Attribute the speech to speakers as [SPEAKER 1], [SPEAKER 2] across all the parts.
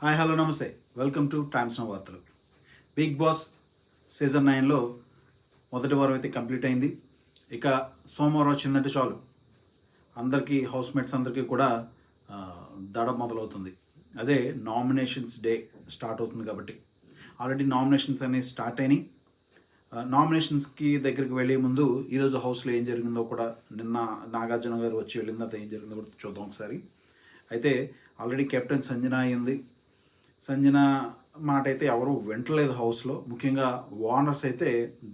[SPEAKER 1] Hi hello namaste. Welcome to Times Now వార్తలు big Boss season నైన్లో మొదటి వారం అయితే కంప్లీట్ అయింది. ఇక సోమవారం వచ్చిందంటే చాలు. అందరికీ హౌస్ మేట్స్ అందరికీ కూడా దడ మొదలవుతుంది. అదే నామినేషన్స్ డే స్టార్ట్ అవుతుంది కాబట్టి. ఆల్రెడీ నామినేషన్స్ అనేవి స్టార్ట్ అయినాయి. నామినేషన్స్కి దగ్గరికి వెళ్ళే ముందు ఈరోజు హౌస్లో ఏం జరిగిందో కూడా నిన్న నాగార్జున గారు వచ్చి వెళ్ళిన తర్వాత ఏం జరిగిందో కూడా చూద్దాం ఒకసారి. అయితే ఆల్రెడీ కెప్టెన్ సంజన అయింది సంజన మాట అయితే ఎవరు వింటలేదు హౌస్లో. ముఖ్యంగా ఓనర్స్ అయితే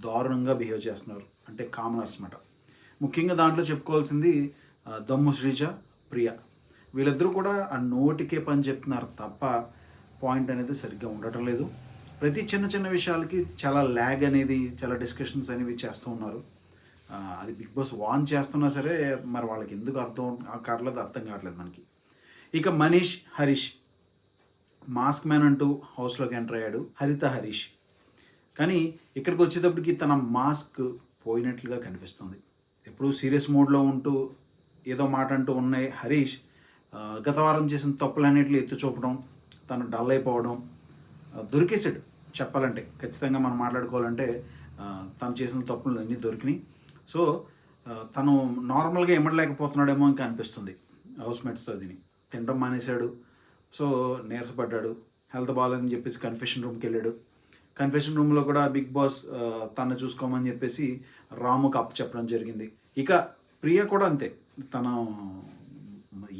[SPEAKER 1] దారుణంగా బిహేవ్ చేస్తున్నారు. అంటే కామనర్స్ మాట. ముఖ్యంగా దాంట్లో చెప్పుకోవాల్సింది దమ్ము శ్రీజ ప్రియ. వీళ్ళిద్దరూ కూడా ఆ నోటికే పని చెప్తున్నారు తప్ప పాయింట్ అనేది సరిగ్గా ఉండటం లేదు. ప్రతి చిన్న చిన్న విషయాలకి చాలా ల్యాగ్ అనేది చాలా డిస్కషన్స్ అనేవి చేస్తూ ఉన్నారు. అది బిగ్ బాస్ వాన్ చేస్తున్నా సరే మరి వాళ్ళకి ఎందుకు అర్థం కావట్లేదు అర్థం కావట్లేదు మనకి. ఇక మనీష్ హరీష్. మాస్క్ మ్యాన్ అంటూ హౌస్లోకి ఎంటర్ అయ్యాడు హరిత హరీష్. కానీ ఇక్కడికి వచ్చేటప్పటికి తన మాస్క్ పోయినట్లుగా కనిపిస్తుంది. ఎప్పుడూ సీరియస్ మోడ్లో ఉంటూ ఏదో మాట అంటూ ఉన్నాయి హరీష్ గత వారం చేసిన తప్పులన్నింటిలో ఎత్తి చూపడం తను డల్ అయిపోవడం దొరికేశాడు దొరికేసాడు చెప్పాలంటే. ఖచ్చితంగా మనం మాట్లాడుకోవాలంటే తను చేసిన తప్పులు అన్నీ దొరికినాయి. సో తను నార్మల్గా ఇమ్మడలేకపోతున్నాడేమో ఇంకా అనిపిస్తుంది హౌస్ మేట్స్తో దీని తినడం మానేశాడు. సో నీరసపడ్డాడు. హెల్త్ బాగాలేదని చెప్పేసి కన్ఫెషన్ రూమ్కి వెళ్ళాడు కన్ఫెషన్ రూమ్లో కూడా బిగ్ బాస్ తను చూసుకోమని చెప్పేసి రాముకు అప్ చెప్పడం జరిగింది. ఇక ప్రియ కూడా అంతే. తన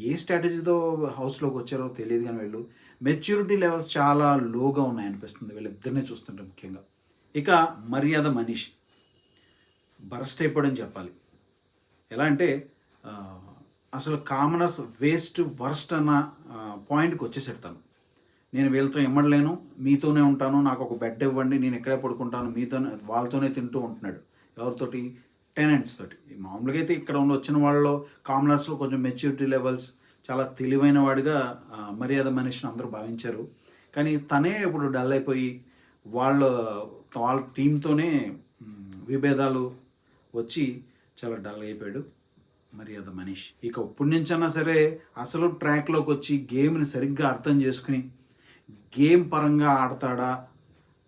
[SPEAKER 1] ఏ స్ట్రాటజీతో హౌస్లోకి వచ్చారో తెలియదు కానీ వీళ్ళు మెచ్యూరిటీ లెవెల్స్ చాలా లోగా ఉన్నాయనిపిస్తుంది. వీళ్ళిద్దరినే చూస్తుంటే ముఖ్యంగా. ఇక మర్యాద మనీష్. బరస్ట్ అయిపోవడం చెప్పాలి. ఎలా అంటే అసలు కామనర్స్ వేస్ట్ వర్స్ట్ అన్న పాయింట్కి వచ్చేసాడు తను. నేను వీళ్ళతో ఇమ్మడలేను మీతోనే ఉంటాను నాకు ఒక బెడ్ ఇవ్వండి నేను ఎక్కడే పడుకుంటాను మీతోనే వాళ్ళతోనే తింటూ ఉంటున్నాడు. ఎవరితోటి? టెనెంట్స్ తోటి. మామూలుగా అయితే ఇక్కడ ఉన్న వచ్చిన వాళ్ళలో కామనర్స్లో కొంచెం మెచ్యూరిటీ లెవెల్స్ చాలా తెలివైన వాడిగా మర్యాద మనిషిని అందరూ భావించారు. కానీ తనే ఇప్పుడు డల్ అయిపోయి వాళ్ళ వాళ్ళ టీంతోనే విభేదాలు వచ్చి చాలా డల్ అయిపోయాడు. మర్యాద మనీష్. ఇక ఇప్పటి నుంచైనా సరే అసలు ట్రాక్లోకి వచ్చి గేమ్ని సరిగ్గా అర్థం చేసుకుని గేమ్ పరంగా ఆడతాడా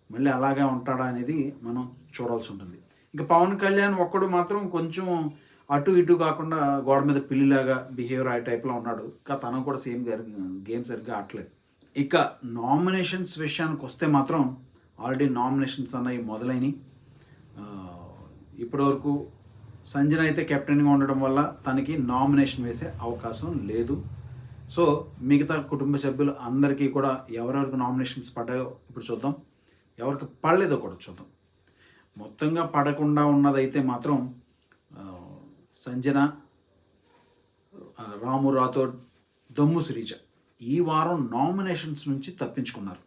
[SPEAKER 1] మళ్ళీ అలాగే ఉంటాడా అనేది మనం చూడాల్సి ఉంటుంది. ఇక పవన్ కళ్యాణ్ ఒక్కడు మాత్రం కొంచెం అటు ఇటు కాకుండా గోడ మీద పిల్లిలాగా బిహేవియర్ ఆ టైప్లో ఉన్నాడు. ఇంకా తను కూడా సేమ్ గేమ్ సరిగ్గా ఆడలేదు ఇక నామినేషన్స్ విషయానికి వస్తే మాత్రం ఆల్రెడీ నామినేషన్స్ అన్నవి మొదలైనవి ఇప్పటివరకు సంజన అయితే కెప్టెన్గా ఉండడం వల్ల తనకి నామినేషన్ వేసే అవకాశం లేదు. సో మిగతా కుటుంబ సభ్యులు అందరికీ కూడా ఎవరెవరికి నామినేషన్స్ పడ్డాయో ఇప్పుడు చూద్దాం. ఎవరికి పడలేదో కూడా చూద్దాం. మొత్తంగా పడకుండా ఉన్నదైతే మాత్రం సంజన రాము రాథోడ్ దమ్ము శ్రీజ ఈ వారం నామినేషన్స్ నుంచి తప్పించుకున్నారు.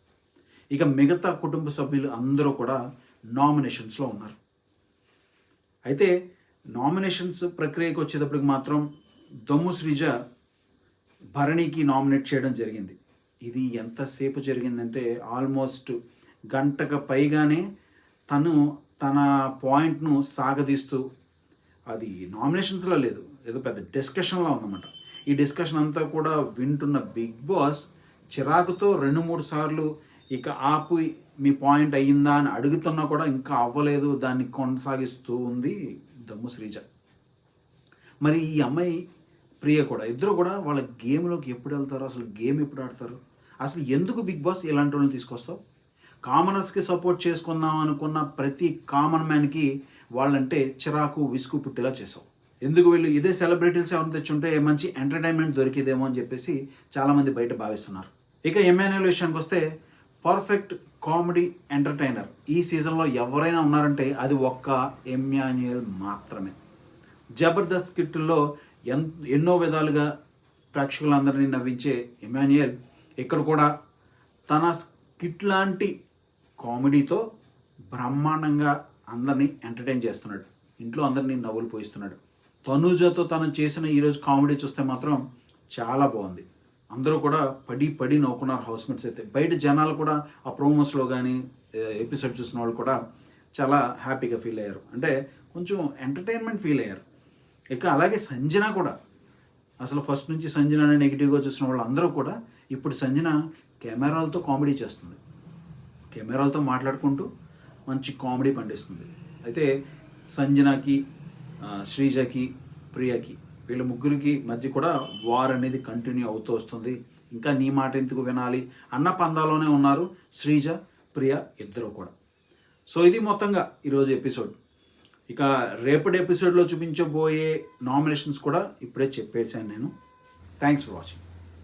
[SPEAKER 1] ఇక మిగతా కుటుంబ సభ్యులు అందరూ కూడా నామినేషన్స్లో ఉన్నారు. అయితే నామినేషన్స్ ప్రక్రియకు వచ్చేటప్పటికి మాత్రం దమ్ము శ్రీజ భరణికి నామినేట్ చేయడం జరిగింది. ఇది ఎంతసేపు జరిగిందంటే ఆల్మోస్ట్ గంటకు పైగానే తను తన పాయింట్ను సాగదీస్తూ అది నామినేషన్స్లో లేదు ఏదో పెద్ద డిస్కషన్లో ఉందన్నమాట. ఈ డిస్కషన్ అంతా కూడా వింటున్న బిగ్ బాస్ చిరాకుతో రెండు మూడు సార్లు ఇక ఆపు మీ పాయింట్ అయ్యిందా అని అడుగుతున్నా కూడా ఇంకా అవ్వలేదు దాన్ని కొనసాగిస్తూ ఉంది దమ్ము శ్రీజ. మరి ఈ అమ్మాయి ప్రియ కూడా ఇద్దరు కూడా వాళ్ళ గేమ్లోకి ఎప్పుడు వెళ్తారు? అసలు గేమ్ ఎప్పుడు ఆడతారు? అసలు ఎందుకు బిగ్ బాస్ ఇలాంటి వాళ్ళని తీసుకొస్తావు? కామనర్స్కి సపోర్ట్ చేసుకుందాం అనుకున్న ప్రతి కామన్ మ్యాన్కి వాళ్ళంటే చిరాకు విసుగు పుట్టేలా చేసావు. ఎందుకు వీళ్ళు ఇదే సెలబ్రిటీస్ ఎవరిని తెచ్చుంటే మంచి ఎంటర్టైన్మెంట్ దొరికేదేమో అని చెప్పేసి చాలామంది బయట భావిస్తున్నారు. ఇక ఎంఎన్ఏల విషయానికి వస్తే పర్ఫెక్ట్ కామెడీ ఎంటర్టైనర్. ఈ సీజన్లో ఎవరైనా ఉన్నారంటే అది ఒక్క ఎమ్మాన్యుయల్ మాత్రమే. జబర్దస్త్ స్కిట్లో ఎన్ ఎన్నో విధాలుగా ప్రేక్షకులందరినీ నవ్వించే ఎమాన్యుయల్ ఇక్కడ కూడా తన స్కిట్ లాంటి కామెడీతో బ్రహ్మాండంగా అందరినీ ఎంటర్టైన్ చేస్తున్నాడు. ఇంట్లో అందరినీ నవ్వులు పోయిస్తున్నాడు. తనుజతో తను చేసిన ఈరోజు కామెడీ చూస్తే మాత్రం చాలా బాగుంది. అందరూ కూడా పడి పడి నవ్వుకున్నారు హౌస్మేట్స్ అయితే. బయట జనాలు కూడా ఆ ప్రోమోస్లో కానీ ఎపిసోడ్ చూసిన వాళ్ళు కూడా చాలా హ్యాపీగా ఫీల్ అయ్యారు. అంటే కొంచెం ఎంటర్టైన్మెంట్ ఫీల్ అయ్యారు. ఇక అలాగే సంజన కూడా. అసలు ఫస్ట్ నుంచి సంజన నెగిటివ్గా చూసిన వాళ్ళందరూ కూడా ఇప్పుడు సంజన కెమెరాలతో కామెడీ చేస్తుంది. కెమెరాలతో మాట్లాడుకుంటూ మంచి కామెడీ పండిస్తుంది. అయితే సంజనాకి శ్రీజకి ప్రియకి వీళ్ళ ముగ్గురికి మధ్య కూడా వార్ అనేది కంటిన్యూ అవుతూ వస్తుంది. ఇంకా నీ మాట ఎందుకు వినాలి? అన్న పందాలోనే ఉన్నారు శ్రీజ ప్రియ ఇద్దరు కూడా. సో ఇది మొత్తంగా ఈరోజు ఎపిసోడ్. ఇక రేపటి ఎపిసోడ్లో చూపించబోయే నామినేషన్స్ కూడా ఇప్పుడే చెప్పేసాను నేను. Thanks for watching